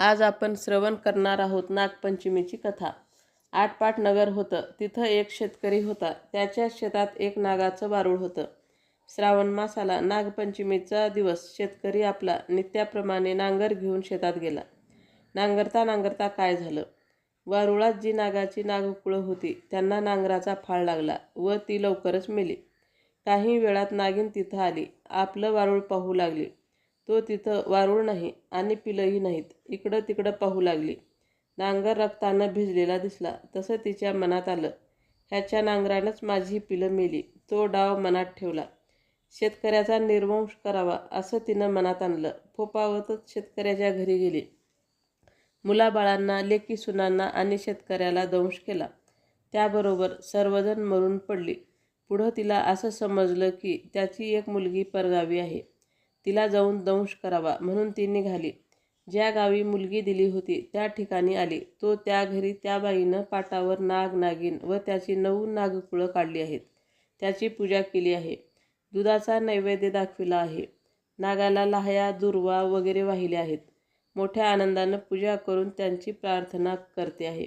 आज आपण श्रवण करणार आहोत नागपंचमीची कथा. आटपाट नगर होतं. तिथं एक शेतकरी होता. त्याच्या शेतात एक नागाचं वारूळ होतं. श्रावण मासाला नागपंचमीचा दिवस. शेतकरी आपला नित्याप्रमाणे नांगर घेऊन शेतात गेला. नांगरता नांगरता काय झालं? वारुळात जी नागाची नागकुळं होती त्यांना नांगराचा फाळ लागला व ती लवकरच मेली. काही वेळात नागिन तिथं आली. आपलं वारूळ पाहू लागली. तो तिथं वारूळ नाही आणि पिलंही नाहीत. इकडं तिकडं पाहू लागली. नांगर रक्तानं भिजलेला दिसला. तसं तिच्या मनात आलं. ह्याच्या नांगरानंच माझी पिलं मेली. तो डाव मनात ठेवला. शेतकऱ्याचा निर्वंश करावा असं तिनं मनात आणलं. फोपावतच शेतकऱ्याच्या घरी गेली. मुलाबाळांना लेकी सुनांना आणि शेतकऱ्याला दंश केला. त्याबरोबर सर्वजण मरून पडली. पुढं तिला असं समजलं की त्याची एक मुलगी परगावी आहे. तिला जाऊन दंश करावा म्हणून ती निघाली. ज्या गावी मुलगी दिली होती त्या ठिकाणी आली. तो त्या घरी त्या बाईनं पाटावर नाग नागिन व त्याची नऊ नागकुळं काढली आहेत. त्याची पूजा केली आहे. दुधाचा नैवेद्य दाखविला आहे. नागाला लाह्या दुर्वा वगैरे वाहिल्या आहेत. मोठ्या आनंदानं पूजा करून त्यांची प्रार्थना करते आहे.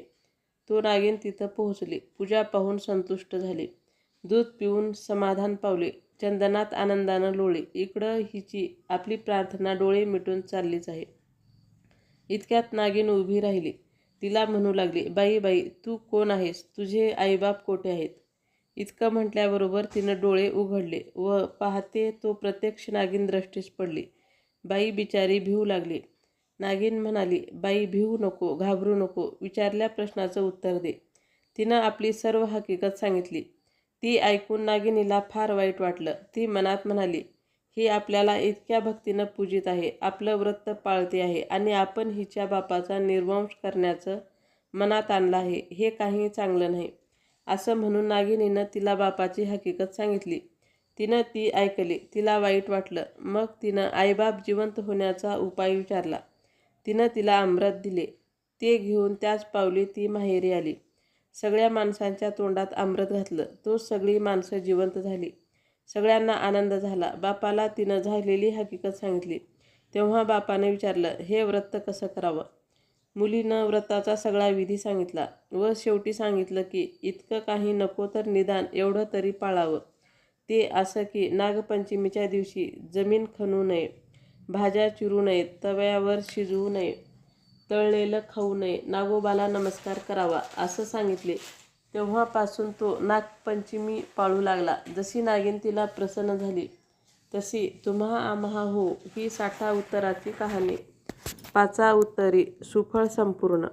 तो नागिन तिथं पोहोचली. पूजा पाहून संतुष्ट झाली. दूध पिऊन समाधान पावले. चंदनात आनंदानं लोळे. इकडं हिची आपली प्रार्थना डोळे मिटून चाललीच आहे. इतक्यात नागिन उभी राहिली. तिला म्हणू लागली बाई बाई तू कोण आहेस? तुझे आईबाप कोठे आहेत? इतकं म्हटल्याबरोबर तिनं डोळे उघडले व पाहते तो प्रत्यक्ष नागिन दृष्टीस पडली. बाई बिचारी भिवू लागली. नागिन म्हणाली बाई भिवू नको घाबरू नको विचारल्या प्रश्नाचं उत्तर दे. तिनं आपली सर्व हकीकत सांगितली. ती ऐकून नागिनीला फार वाईट वाटलं. ती मनात म्हणाली ही आपल्याला इतक्या भक्तीनं पूजित आहे. आपलं व्रत पाळते आहे आणि आपण हिच्या बापाचा निर्वंश करण्याचं मनात आणलं आहे. हे काही चांगलं नाही. असं म्हणून नागिनीनं तिला बापाची हकीकत सांगितली. तिनं ती ऐकली. तिला वाईट वाटलं. मग तिनं आईबाप जिवंत होण्याचा उपाय विचारला. तिनं तिला अमृत दिले. ते घेऊन त्याच पावली ती माहेरी आली. सगळ्या माणसांच्या तोंडात अमृत घातलं. तो सगळी माणसं जिवंत झाली. सगळ्यांना आनंद झाला. बापाला तिनं झालेली हकीकत सांगितली. तेव्हा बापाने विचारलं हे व्रत कसं करावं? मुलीनं व्रताचा सगळा विधी सांगितला व शेवटी सांगितलं की इतकं काही नको तर निदान एवढं तरी पाळावं. ते असं की नागपंचमीच्या दिवशी जमीन खणू नये भाज्या चिरू नयेत तव्यावर शिजवू नये तळलेलं खाऊ नये. नागोबाला नमस्कार करावा असं सांगितले. तेव्हापासून तो नागपंचमी पाळू लागला. जशी नागिन तिला प्रसन्न झाली तशी तुम्हा आम्हा हो ही साठा उत्तराची कहाणी. पाचा उत्तरी सुफळ संपूर्ण.